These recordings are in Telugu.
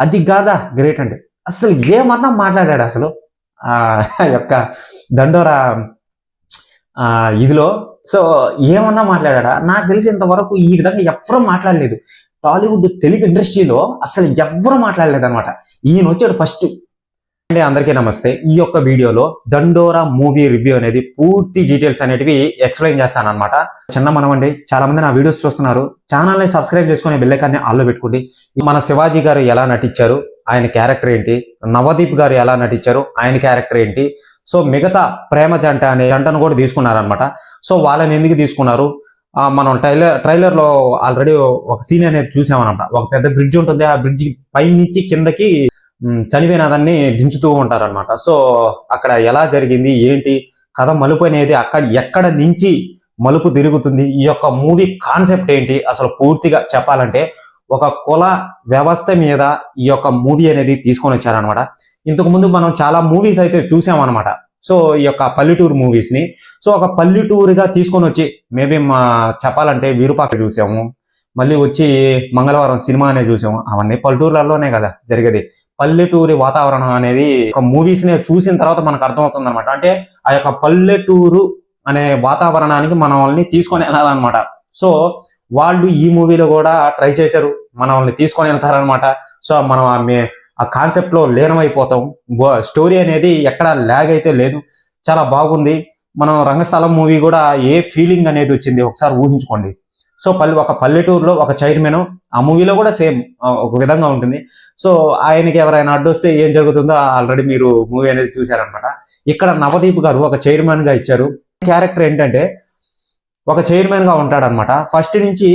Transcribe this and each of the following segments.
అది కాదా? గ్రేట్ అంటే. అసలు ఏమన్నా మాట్లాడాడు అసలు? ఆ యొక్క దండోరా ఆ ఇదిలో. సో ఏమన్నా మాట్లాడా నాకు తెలిసినంతవరకు ఈ విధంగా ఎవరూ మాట్లాడలేదు. టాలీవుడ్ తెలుగు ఇండస్ట్రీలో అసలు ఎవరు మాట్లాడలేదు అనమాట ఈయన వచ్చాడు ఫస్ట్ అండి అందరికీ నమస్తే. ఈ యొక్క వీడియోలో దండోరా మూవీ రివ్యూ అనేది పూర్తి డీటెయిల్స్ అనేటివి ఎక్స్ప్లెయిన్ చేస్తాను అనమాట చిన్న మనం అండి చాలా మంది నా వీడియోస్ చూస్తున్నారు. ఛానల్ని సబ్స్క్రైబ్ చేసుకుని బెల్లైకాన్ని ఆల్లో పెట్టుకోండి. మన శివాజీ గారు ఎలా నటించారు ఆయన క్యారెక్టర్ ఏంటి నవదీప్ గారు ఎలా నటించారు ఆయన క్యారెక్టర్ ఏంటి సో మిగతా ప్రేమ జంట అనే జంటను కూడా తీసుకున్నారనమాట సో వాళ్ళని ఎందుకు తీసుకున్నారు మనం ట్రైలర్ ట్రైలర్లో ఆల్రెడీ ఒక సీన్ అనేది చూసామన్నమాట. ఒక పెద్ద బ్రిడ్జ్ ఉంటుంది ఆ బ్రిడ్జ్ పై నుంచి కిందకి చనిపోయిన దాన్ని దించుతూ ఉంటారన్నమాట. సో అక్కడ ఎలా జరిగింది? ఏంటి? కథ మలుపు అనేది అక్కడ ఎక్కడ నుంచి మలుపు తిరుగుతుంది? ఈ యొక్క మూవీ కాన్సెప్ట్ ఏంటి? అసలు పూర్తిగా చెప్పాలంటే ఒక కుల వ్యవస్థ మీద ఈ యొక్క మూవీ అనేది తీసుకొని వచ్చారనమాట ఇంతకు ముందు మనం చాలా మూవీస్ అయితే చూసామన్నమాట. సో ఈ యొక్క పల్లెటూరు మూవీస్ని. సో ఒక పల్లెటూరుగా తీసుకొని వచ్చి మేబీ మా చెప్పాలంటే వీరుపాక చూసాము. మళ్ళీ వచ్చి మంగళవారం సినిమా అనేది చూసాము. అవన్నీ పల్లెటూర్లలోనే కదా జరిగేది. పల్లెటూరి వాతావరణం అనేది ఒక మూవీస్ని చూసిన తర్వాత మనకు అర్థమవుతుంది అనమాట అంటే ఆ యొక్క పల్లెటూరు అనే వాతావరణానికి మనల్ని తీసుకొని వెళ్ళాలన్నమాట. సో వాళ్ళు ఈ మూవీలో కూడా ట్రై చేశారు మనల్ని తీసుకొని వెళ్తారనమాట సో మనం ఆ ఆ కాన్సెప్ట్లో లీనమైపోతాం. స్టోరీ అనేది ఎక్కడ ల్యాగ్ అయితే లేదు. చాలా బాగుంది. మనం రంగస్థలం మూవీ కూడా ఏ ఫీలింగ్ అనేది వచ్చింది? ఒకసారి ఊహించుకోండి. సో పల్లె ఒక పల్లెటూరులో ఒక చైర్మన్ ఆ మూవీలో కూడా సేమ్ ఒక విధంగా ఉంటుంది. సో ఆయనకి ఎవరైనా అడ్డొస్తే ఏం జరుగుతుందో ఆల్రెడీ మీరు మూవీ అనేది చూశారనమాట ఇక్కడ నవదీప్ గారు ఒక చైర్మన్గా ఇచ్చారు. క్యారెక్టర్ ఏంటంటే ఒక చైర్మన్గా ఉంటాడనమాట ఫస్ట్ నుంచి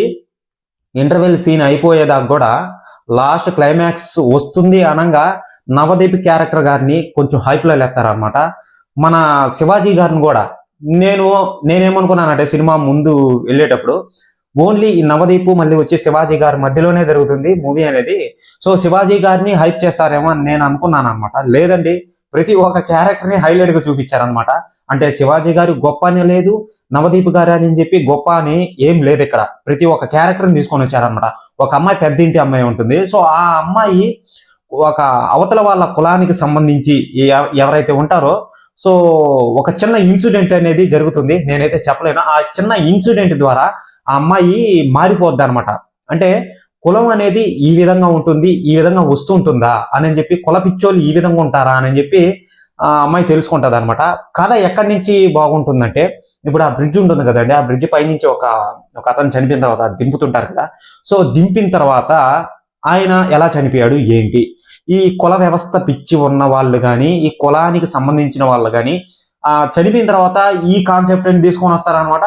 ఇంటర్వెల్ సీన్ అయిపోయేదాకా కూడా లాస్ట్ క్లైమాక్స్ వస్తుంది అనగా నవదీప్ క్యారెక్టర్ గారిని కొంచెం హైప్లో లేస్తారనమాట మన శివాజీ గారిని కూడా నేను నేనేమనుకున్నానంటే సినిమా ముందు వెళ్ళేటప్పుడు ఓన్లీ ఈ నవదీప్ మళ్ళీ వచ్చి శివాజీ గారి మధ్యలోనే జరుగుతుంది మూవీ అనేది. సో శివాజీ గారిని హైప్ చేస్తారేమో అని నేను అనుకున్నాను అనమాట లేదండి ప్రతి ఒక్క క్యారెక్టర్ని హైలైట్గా చూపించారనమాట అంటే శివాజీ గారు గొప్ప అని లేదు నవదీప్ గారు అని చెప్పి గొప్ప అని ఏం లేదు ఇక్కడ. ప్రతి ఒక్క క్యారెక్టర్ని తీసుకొని వచ్చారనమాట ఒక అమ్మాయి పెద్ద ఇంటి అమ్మాయి ఉంటుంది. సో ఆ అమ్మాయి ఒక అవతల వాళ్ళ కులానికి సంబంధించి ఎవరైతే ఉంటారో సో ఒక చిన్న ఇన్సిడెంట్ అనేది జరుగుతుంది. నేనైతే చెప్పలేను. ఆ చిన్న ఇన్సిడెంట్ ద్వారా ఆ అమ్మాయి మారిపోద్ది అనమాట అంటే కులం అనేది ఈ విధంగా ఉంటుంది ఈ విధంగా వస్తుంటుందా అని చెప్పి కుల పిచ్చోళ్ళు ఈ విధంగా ఉంటారా అని చెప్పి ఆ అమ్మాయి తెలుసుకుంటుంది అనమాట కథ ఎక్కడి నుంచి బాగుంటుందంటే ఇప్పుడు ఆ బ్రిడ్జ్ ఉంటుంది కదండి ఆ బ్రిడ్జ్ పైనుంచి ఒక ఒక అతను చనిపోయిన తర్వాత దింపుతుంటారు కదా. సో దింపిన తర్వాత ఆయన ఎలా చనిపోయాడు ఏంటి? ఈ కుల వ్యవస్థ పిచ్చి ఉన్న వాళ్ళు కానీ ఈ కులానికి సంబంధించిన వాళ్ళు కానీ ఆ చనిపోయిన తర్వాత ఈ కాన్సెప్ట్ తీసుకొని వస్తారనమాట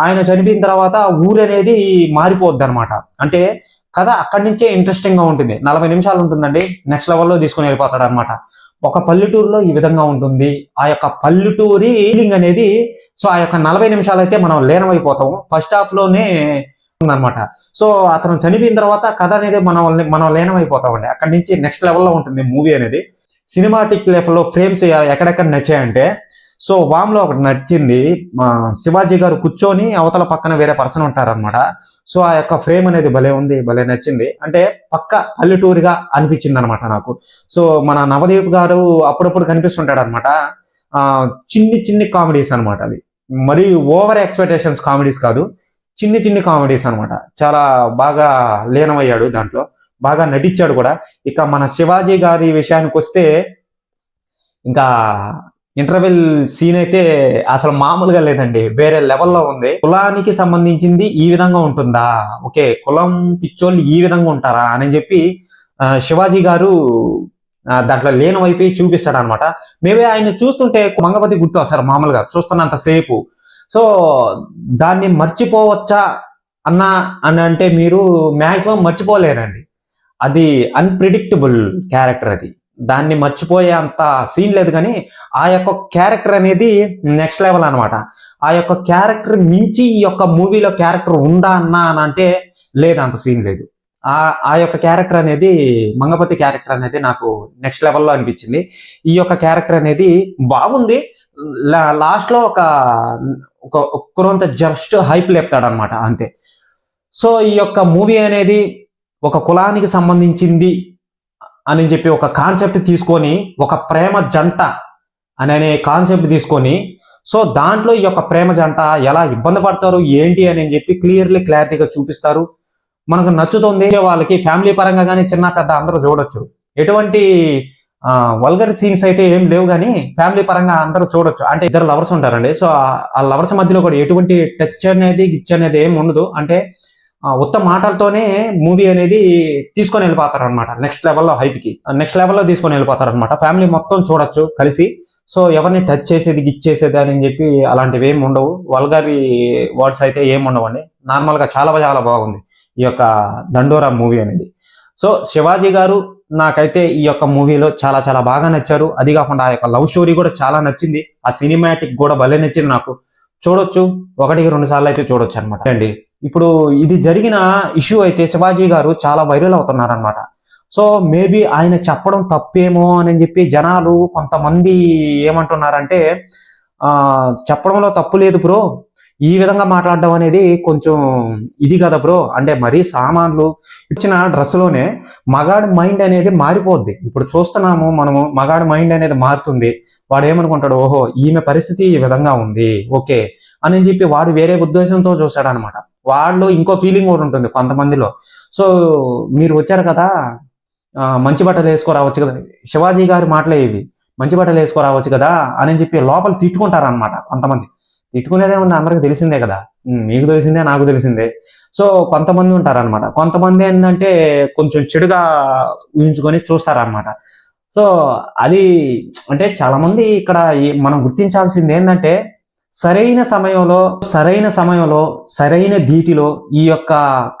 ఆయన చనిపోయిన తర్వాత ఊరు అనేది మారిపోద్ది అనమాట అంటే కథ అక్కడి నుంచే ఇంట్రెస్టింగ్గా ఉంటుంది. నలభై నిమిషాలు ఉంటుందండి. నెక్స్ట్ లెవెల్లో తీసుకొని వెళ్ళిపోతాడు అనమాట ఒక పల్లెటూరులో ఈ విధంగా ఉంటుంది. ఆ యొక్క పల్లెటూరి ఫీలింగ్ అనేది సో ఆ యొక్క నలభై నిమిషాలు అయితే మనం లీనమైపోతాము. ఫస్ట్ హాఫ్లోనే ఉందన్నమాట. సో అతను చనిపోయిన తర్వాత కథ అనేది మనం మనం లీనమైపోతామండి. అక్కడి నుంచి నెక్స్ట్ లెవెల్లో ఉంటుంది మూవీ అనేది. సినిమాటిక్ లెవెల్లో ఫ్రేమ్స్ ఎక్కడెక్కడ నచ్చాయంటే సో వామ్లో ఒకటి నచ్చింది మా శివాజీ గారు కూర్చొని అవతల పక్కన వేరే పర్సన్ ఉంటారనమాట సో ఆ యొక్క ఫ్రేమ్ అనేది భలే ఉంది భలే నచ్చింది. అంటే పక్క పల్లెటూరిగా అనిపించింది అనమాట నాకు. సో మన నవదీప్ గారు అప్పుడప్పుడు కనిపిస్తుంటాడు అనమాట చిన్ని చిన్ని కామెడీస్ అన్నమాట అవి. మరి ఓవర్ ఎక్స్పెక్టేషన్స్ కామెడీస్ కాదు చిన్ని చిన్ని కామెడీస్ అనమాట చాలా బాగా లీనమయ్యాడు దాంట్లో బాగా నటించాడు కూడా. ఇక మన శివాజీ గారి విషయానికి వస్తే ఇంకా ఇంటర్వెల్ సీన్ అయితే అసలు మామూలుగా లేదండి. వేరే లెవెల్లో ఉంది. కులానికి సంబంధించింది ఈ విధంగా ఉంటుందా? ఓకే కులం పిచ్చోళ్ళు ఈ విధంగా ఉంటారా అని చెప్పి శివాజీ గారు దాంట్లో దాంట్లో వైపు చూపిస్తాడు అనమాట మేబీ ఆయన చూస్తుంటే మంగపతి గుర్తు వస్తారు మామూలుగా చూస్తున్నంత సేపు. సో దాన్ని మర్చిపోవచ్చా అన్న అని అంటే మీరు మాక్సిమం మర్చిపోలేరండి. అది అన్ప్రిడిక్టబుల్ క్యారెక్టర్ అది. దాన్ని మర్చిపోయే అంత సీన్ లేదు కానీ ఆ యొక్క క్యారెక్టర్ అనేది నెక్స్ట్ లెవెల్ అనమాట ఆ యొక్క క్యారెక్టర్ మించి ఈ యొక్క మూవీలో క్యారెక్టర్ ఉందా అన్నా అని అంటే లేదు అంత సీన్ లేదు. ఆ ఆ యొక్క క్యారెక్టర్ అనేది మంగపతి క్యారెక్టర్ అనేది నాకు నెక్స్ట్ లెవెల్లో అనిపించింది. ఈ యొక్క క్యారెక్టర్ అనేది బాగుంది. లాస్ట్లో ఒక ఒక ఒక్కరంత జస్ట్ హైప్ లేపుతాడు అనమాట అంతే. సో ఈ యొక్క మూవీ అనేది ఒక కులానికి సంబంధించింది అని చెప్పి ఒక కాన్సెప్ట్ తీసుకొని ఒక ప్రేమ జంట అని అనే కాన్సెప్ట్ తీసుకొని సో దాంట్లో ఈ యొక్క ప్రేమ జంట ఎలా ఇబ్బంది పడతారు ఏంటి అని చెప్పి క్లియర్లీ క్లారిటీగా చూపిస్తారు. మనకు నచ్చుతుంది వాళ్ళకి ఫ్యామిలీ పరంగా కానీ చిన్న పెద్ద అందరూ చూడొచ్చు. ఎటువంటి వల్గర్ సీన్స్ అయితే ఏం లేవు కానీ ఫ్యామిలీ పరంగా అందరూ చూడొచ్చు. అంటే ఇద్దరు లవర్స్ ఉంటారండి. సో ఆ లవర్స్ మధ్యలో కూడా ఎటువంటి టచ్ అనేది గిచ్ అనేది ఏం ఉండదు. అంటే ఉత్తమ మాటలతోనే మూవీ అనేది తీసుకొని వెళ్ళిపోతారు అనమాట నెక్స్ట్ లెవెల్లో హైప్కి నెక్స్ట్ లెవెల్లో తీసుకొని వెళ్ళిపోతారు అనమాట ఫ్యామిలీ మొత్తం చూడొచ్చు కలిసి. సో ఎవరిని టచ్ చేసేది గిచ్ చేసేది అని చెప్పి అలాంటివి ఏమి ఉండవు. వల్గారి వర్డ్స్ అయితే ఏమి ఉండవండి. నార్మల్గా చాలా చాలా బాగుంది ఈ యొక్క దండోరా మూవీ అనేది. సో శివాజీ గారు నాకైతే ఈ యొక్క మూవీలో చాలా చాలా బాగా నచ్చారు. అది కాకుండా ఆ యొక్క లవ్ స్టోరీ కూడా చాలా నచ్చింది. ఆ సినిమాటిక్ కూడా భలే నచ్చింది నాకు. చూడొచ్చు. ఒకటికి రెండు సార్లు అయితే చూడొచ్చు అనమాట అండి. ఇప్పుడు ఇది జరిగిన ఇష్యూ అయితే శివాజీ గారు చాలా వైరల్ అవుతున్నారనమాట సో మేబీ ఆయన చెప్పడం తప్పేమో అని చెప్పి జనాలు కొంతమంది ఏమంటున్నారంటే చెప్పడంలో తప్పు లేదు బ్రో ఈ విధంగా మాట్లాడడం అనేది కొంచెం ఇది కదా బ్రో అంటే మరీ సామాన్లు ఇచ్చిన డ్రెస్సులోనే మగాడి మైండ్ అనేది మారిపోద్ది. ఇప్పుడు చూస్తున్నాము మనము మగాడి మైండ్ అనేది మారుతుంది. వాడు ఏమనుకుంటాడు ఓహో ఈమె పరిస్థితి ఈ విధంగా ఉంది ఓకే అని చెప్పి వాడు వేరే ఉద్దేశంతో చూశాడనమాట వాళ్ళు ఇంకో ఫీలింగ్ కూడా ఉంటుంది కొంతమందిలో. సో మీరు వచ్చారు కదా మంచి బట్టలు వేసుకోరావచ్చు కదా. శివాజీ గారి మాటలే ఇవి. మంచి బట్టలు వేసుకోరావచ్చు కదా అని చెప్పి లోపల తిట్టుకుంటారనమాట కొంతమంది. తిట్టుకునేదే ఉంది అందరికి తెలిసిందే కదా. మీకు తెలిసిందే నాకు తెలిసిందే. సో కొంతమంది ఉంటారనమాట కొంతమంది ఏంటంటే కొంచెం చెడుగా ఊహించుకొని చూస్తారనమాట సో అది అంటే చాలామంది ఇక్కడ మనం గుర్తించాల్సింది ఏంటంటే సరైన సమయంలో సరైన సమయంలో సరైన ధీటిలో ఈ యొక్క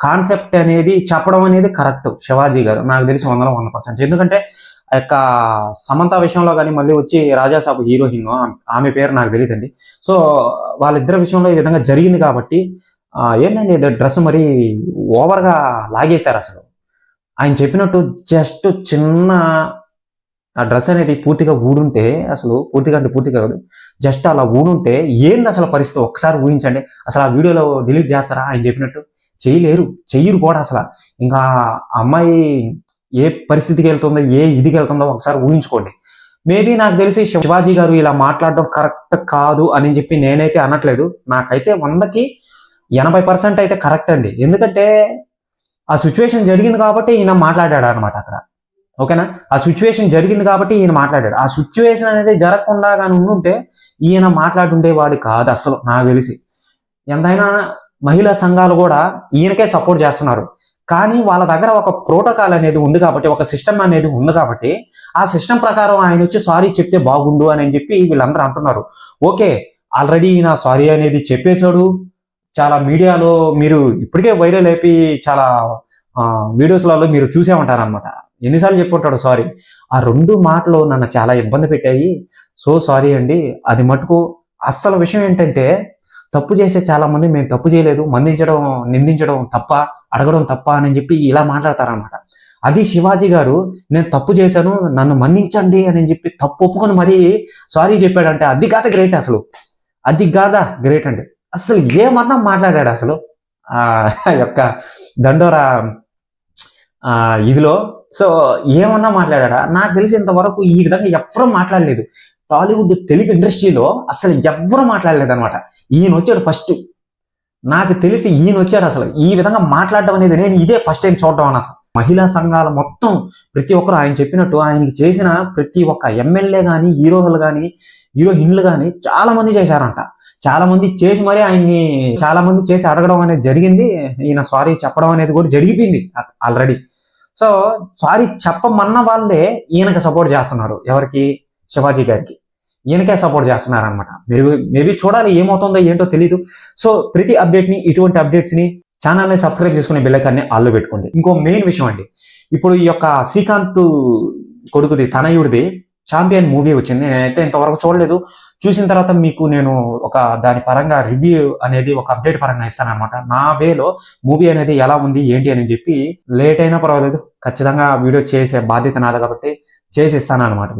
కాన్సెప్ట్ అనేది చెప్పడం అనేది కరెక్ట్. శివాజీ గారు నాకు తెలిసి వందల వంద పర్సెంట్. ఎందుకంటే ఆ యొక్క సమంత విషయంలో కానీ మళ్ళీ వచ్చి రాజాసాబు హీరోయిన్ ఆమె పేరు నాకు తెలియదండి. సో వాళ్ళిద్దరి విషయంలో ఈ విధంగా జరిగింది కాబట్టి ఏంటండి డ్రెస్ మరి ఓవర్గా లాగేశారు అసలు. ఆయన చెప్పినట్టు జస్ట్ చిన్న ఆ డ్రెస్ అనేది పూర్తిగా ఊడుంటే అసలు పూర్తిగా అంటే పూర్తిగా కాదు జస్ట్ అలా ఊడుంటే ఏంది అసలు పరిస్థితి? ఒకసారి ఊహించండి. అసలు ఆ వీడియోలో డిలీట్ చేస్తారా ఆయన చెప్పినట్టు? చేయలేరు చెయ్యరు కూడా అసలు. ఇంకా అమ్మాయి ఏ పరిస్థితికి వెళ్తుందో ఏ ఇదికి వెళ్తుందో ఒకసారి ఊహించుకోండి. మేబీ నాకు తెలిసి శివాజీ గారు ఇలా మాట్లాడడం కరెక్ట్ కాదు అని చెప్పి నేనైతే అనట్లేదు. నాకైతే వందకి ఎనభై పర్సెంట్ అయితే కరెక్ట్ అండి. ఎందుకంటే ఆ సిచ్యువేషన్ జరిగింది కాబట్టి ఈయన మాట్లాడాడు అనమాట అక్కడ. ఓకేనా? ఆ సిచ్యువేషన్ జరిగింది కాబట్టి ఈయన మాట్లాడాడు. ఆ సిచ్యువేషన్ అనేది జరగకుండా కానీ ఉండుంటే ఈయన మాట్లాడుండేవాడు కాదు అసలు నాకు తెలిసి. ఎంతైనా మహిళా సంఘాలు కూడా ఈయనకే సపోర్ట్ చేస్తున్నారు. కానీ వాళ్ళ దగ్గర ఒక ప్రోటోకాల్ అనేది ఉంది కాబట్టి ఒక సిస్టమ్ అనేది ఉంది కాబట్టి ఆ సిస్టమ్ ప్రకారం ఆయన వచ్చి సారీ చెప్తే బాగుండు అని చెప్పి వీళ్ళందరూ అంటున్నారు. ఓకే ఆల్రెడీ ఈయన సారీ అనేది చెప్పేశాడు. చాలా మీడియాలో మీరు ఇప్పటికే వైరల్ అయిపోయి చాలా వీడియోస్లలో మీరు చూసే ఉంటారనమాట ఎన్నిసార్లు చెప్పుంటాడు సారీ ఆ రెండు మాటలు నన్ను చాలా ఇబ్బంది పెట్టాయి. సో సారీ అండి. అది మటుకు అస్సలు విషయం ఏంటంటే తప్పు చేసే చాలా మంది మేము తప్పు చేయలేదు. మందించడం నిందించడం తప్ప అడగడం తప్ప అని చెప్పి ఇలా మాట్లాడతారనమాట అది శివాజీ గారు నేను తప్పు చేశాను నన్ను మన్నించండి అని చెప్పి తప్పు ఒప్పుకొని మరీ సారీ చెప్పాడంటే అది కాదు గ్రేట్ అసలు. అది కాదా గ్రేట్ అండి అసలు ఏమన్నా మాట్లాడాడు అసలు? ఆ యొక్క దండోరా ఇదిలో సో ఏమన్నా మాట్లాడా నాకు తెలిసినంతవరకు ఈ విధంగా ఎవ్వరూ మాట్లాడలేదు. టాలీవుడ్ తెలుగు ఇండస్ట్రీలో అసలు ఎవరు మాట్లాడలేదు అనమాట ఈయన వచ్చాడు ఫస్ట్. నాకు తెలిసి ఈయన వచ్చాడు అసలు. ఈ విధంగా మాట్లాడడం అనేది నేను ఇదే ఫస్ట్ టైం చూడడం అని అసలు. మహిళా సంఘాల మొత్తం ప్రతి ఒక్కరు ఆయన చెప్పినట్టు ఆయనకి చేసిన ప్రతి ఒక్క ఎమ్మెల్యే కానీ హీరోలు కానీ హీరోయిన్లు కానీ చాలా మంది చేశారంట. చాలా మంది చేసి మరి ఆయన్ని చాలా మంది చేసి అడగడం అనేది జరిగింది. ఈయన సారీ చెప్పడం అనేది కూడా జరిగిపోయింది ఆల్రెడీ. సో సారీ చెప్పమన్న వాళ్ళే ఈయనకి సపోర్ట్ చేస్తున్నారు. ఎవరికి? శివాజీ గారికి. ఈయనకే సపోర్ట్ చేస్తున్నారు అనమాట మీరు మేబీ చూడాలి ఏమవుతుందో ఏంటో తెలియదు సో ప్రతి అప్డేట్ని ఇటువంటి అప్డేట్స్ని ఛానల్ని సబ్స్క్రైబ్ చేసుకునే బిల్లకాన్ని ఆల్లో పెట్టుకోండి. ఇంకో మెయిన్ విషయం అండి. ఇప్పుడు ఈ యొక్క శ్రీకాంత్ కొడుకుది తనయుడిది ఛాంపియన్ మూవీ వచ్చింది. నేనైతే ఇంతవరకు చూడలేదు. చూసిన తర్వాత మీకు నేను ఒక దాని పరంగా రివ్యూ అనేది ఒక అప్డేట్ పరంగా ఇస్తాను అనమాట నా వేలో మూవీ అనేది ఎలా ఉంది ఏంటి అని చెప్పి లేట్ అయినా పర్వాలేదు. ఖచ్చితంగా వీడియో చేసే బాధ్యత నాది కాబట్టి చేసి ఇస్తాను అనమాట